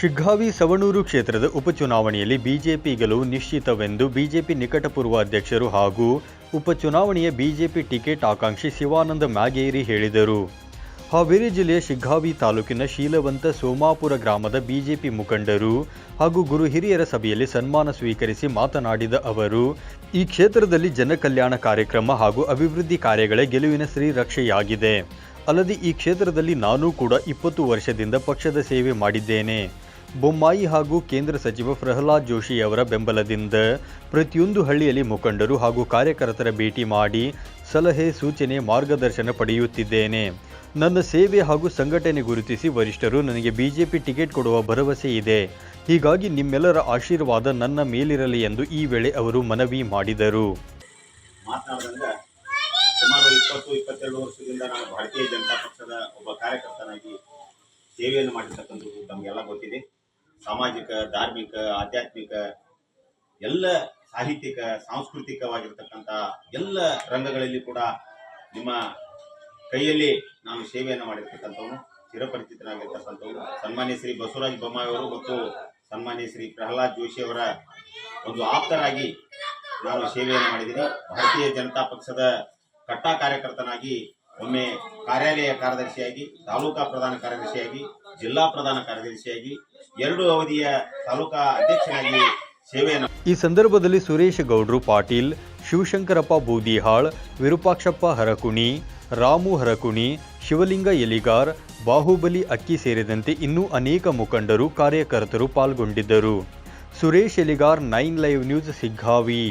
ಶಿಗ್ಗಾವಿ ಸವಣೂರು ಕ್ಷೇತ್ರದ ಉಪಚುನಾವಣೆಯಲ್ಲಿ ಬಿಜೆಪಿ ಗೆಲುವು ನಿಶ್ಚಿತವೆಂದು ಬಿಜೆಪಿ ನಿಕಟಪೂರ್ವ ಅಧ್ಯಕ್ಷರು ಹಾಗೂ ಉಪಚುನಾವಣೆಯ ಬಿಜೆಪಿ ಟಿಕೆಟ್ ಆಕಾಂಕ್ಷಿ ಶಿವಾನಂದ ಮ್ಯಾಗೇರಿ ಹೇಳಿದರು. ಹಾವೇರಿ ಜಿಲ್ಲೆಯ ಶಿಗ್ಗಾವಿ ತಾಲೂಕಿನ ಶೀಲವಂತ ಸೋಮಾಪುರ ಗ್ರಾಮದ ಬಿಜೆಪಿ ಮುಖಂಡರು ಹಾಗೂ ಗುರು ಹಿರಿಯರ ಸಭೆಯಲ್ಲಿ ಸನ್ಮಾನ ಸ್ವೀಕರಿಸಿ ಮಾತನಾಡಿದ ಅವರು, ಈ ಕ್ಷೇತ್ರದಲ್ಲಿ ಜನಕಲ್ಯಾಣ ಕಾರ್ಯಕ್ರಮ ಹಾಗೂ ಅಭಿವೃದ್ಧಿ ಕಾರ್ಯಗಳೇ ಗೆಲುವಿನ ಶ್ರೀರಕ್ಷೆಯಾಗಿದೆ ಅಲ್ಲದೆ ಈ ಕ್ಷೇತ್ರದಲ್ಲಿ ನಾನೂ ಕೂಡ ಇಪ್ಪತ್ತು ವರ್ಷದಿಂದ ಪಕ್ಷದ ಸೇವೆ ಮಾಡಿದ್ದೇನೆ. ಬೊಮ್ಮಾಯಿ ಹಾಗೂ ಕೇಂದ್ರ ಸಚಿವ ಪ್ರಹ್ಲಾದ್ ಜೋಶಿ ಅವರ ಬೆಂಬಲದಿಂದ ಪ್ರತಿಯೊಂದು ಹಳ್ಳಿಯಲ್ಲಿ ಮುಖಂಡರು ಹಾಗೂ ಕಾರ್ಯಕರ್ತರ ಭೇಟಿ ಮಾಡಿ ಸಲಹೆ, ಸೂಚನೆ, ಮಾರ್ಗದರ್ಶನ ಪಡೆಯುತ್ತಿದ್ದೇನೆ. ನನ್ನ ಸೇವೆ ಹಾಗೂ ಸಂಘಟನೆ ಗುರುತಿಸಿ ವರಿಷ್ಠರು ನನಗೆ ಬಿಜೆಪಿ ಟಿಕೆಟ್ ಕೊಡುವ ಭರವಸೆ ಇದೆ. ಹೀಗಾಗಿ ನಿಮ್ಮೆಲ್ಲರ ಆಶೀರ್ವಾದ ನನ್ನ ಮೇಲಿರಲಿ ಎಂದು ಈ ವೇಳೆ ಅವರು ಮನವಿ ಮಾಡಿದರು. ಸುಮಾರು ಇಪ್ಪತ್ತು, ಇಪ್ಪತ್ತೆರಡು ವರ್ಷದಿಂದ ನಾನು ಭಾರತೀಯ ಜನತಾ ಪಕ್ಷದ ಒಬ್ಬ ಕಾರ್ಯಕರ್ತನಾಗಿ ಸೇವೆಯನ್ನು ಮಾಡಿರ್ತಕ್ಕಂಥದ್ದು ತಮಗೆಲ್ಲ ಗೊತ್ತಿದೆ. ಸಾಮಾಜಿಕ, ಧಾರ್ಮಿಕ, ಆಧ್ಯಾತ್ಮಿಕ, ಎಲ್ಲ ಸಾಹಿತ್ಯಿಕ, ಸಾಂಸ್ಕೃತಿಕವಾಗಿರ್ತಕ್ಕಂಥ ಎಲ್ಲ ರಂಗಗಳಲ್ಲಿ ಕೂಡ ನಿಮ್ಮ ಕೈಯಲ್ಲಿ ನಾನು ಸೇವೆಯನ್ನು ಮಾಡಿರ್ತಕ್ಕಂಥವನು ಚಿರಪರಿಚಿತನಾಗಿರ್ತಕ್ಕಂಥವ್ರು ಸನ್ಮಾನ್ಯ ಶ್ರೀ ಬಸವರಾಜ್ ಬೊಮ್ಮಾಯಿ ಅವರು ಮತ್ತು ಸನ್ಮಾನ್ಯ ಶ್ರೀ ಪ್ರಹ್ಲಾದ್ ಜೋಶಿ ಅವರ ಒಂದು ಆಪ್ತರಾಗಿ ನಾನು ಸೇವೆಯನ್ನು ಮಾಡಿದ್ದೀನಿ. ಭಾರತೀಯ ಜನತಾ ಪಕ್ಷದ ಕಟ್ಟಾ ಕಾರ್ಯಕರ್ತನಾಗಿ ಒಮ್ಮೆ ಕಾರ್ಯಾಲಯ ಕಾರ್ಯದರ್ಶಿಯಾಗಿ, ತಾಲೂಕಾ ಪ್ರಧಾನ ಕಾರ್ಯದರ್ಶಿಯಾಗಿ, ಜಿಲ್ಲಾ ಪ್ರಧಾನ ಕಾರ್ಯದರ್ಶಿಯಾಗಿ ಎರಡು ಅವಧಿಯ ತಾಲೂಕಾ ಅಧ್ಯಕ್ಷರಾಗಿ ಸೇವೆಯನ್ನು ಈ ಸಂದರ್ಭದಲ್ಲಿ ಸುರೇಶ್ ಗೌಡ್ರು ಪಾಟೀಲ್, ಶಿವಶಂಕರಪ್ಪ ಬೂದಿಹಾಳ್, ವಿರೂಪಾಕ್ಷಪ್ಪ ಹರಕುಣಿ, ರಾಮು ಹರಕುಣಿ, ಶಿವಲಿಂಗ ಎಲಿಗಾರ್, ಬಾಹುಬಲಿ ಅಕ್ಕಿ ಸೇರಿದಂತೆ ಇನ್ನೂ ಅನೇಕ ಮುಖಂಡರು ಕಾರ್ಯಕರ್ತರು ಪಾಲ್ಗೊಂಡಿದ್ದರು. Suresh Eligar, nine live news, Siggavi.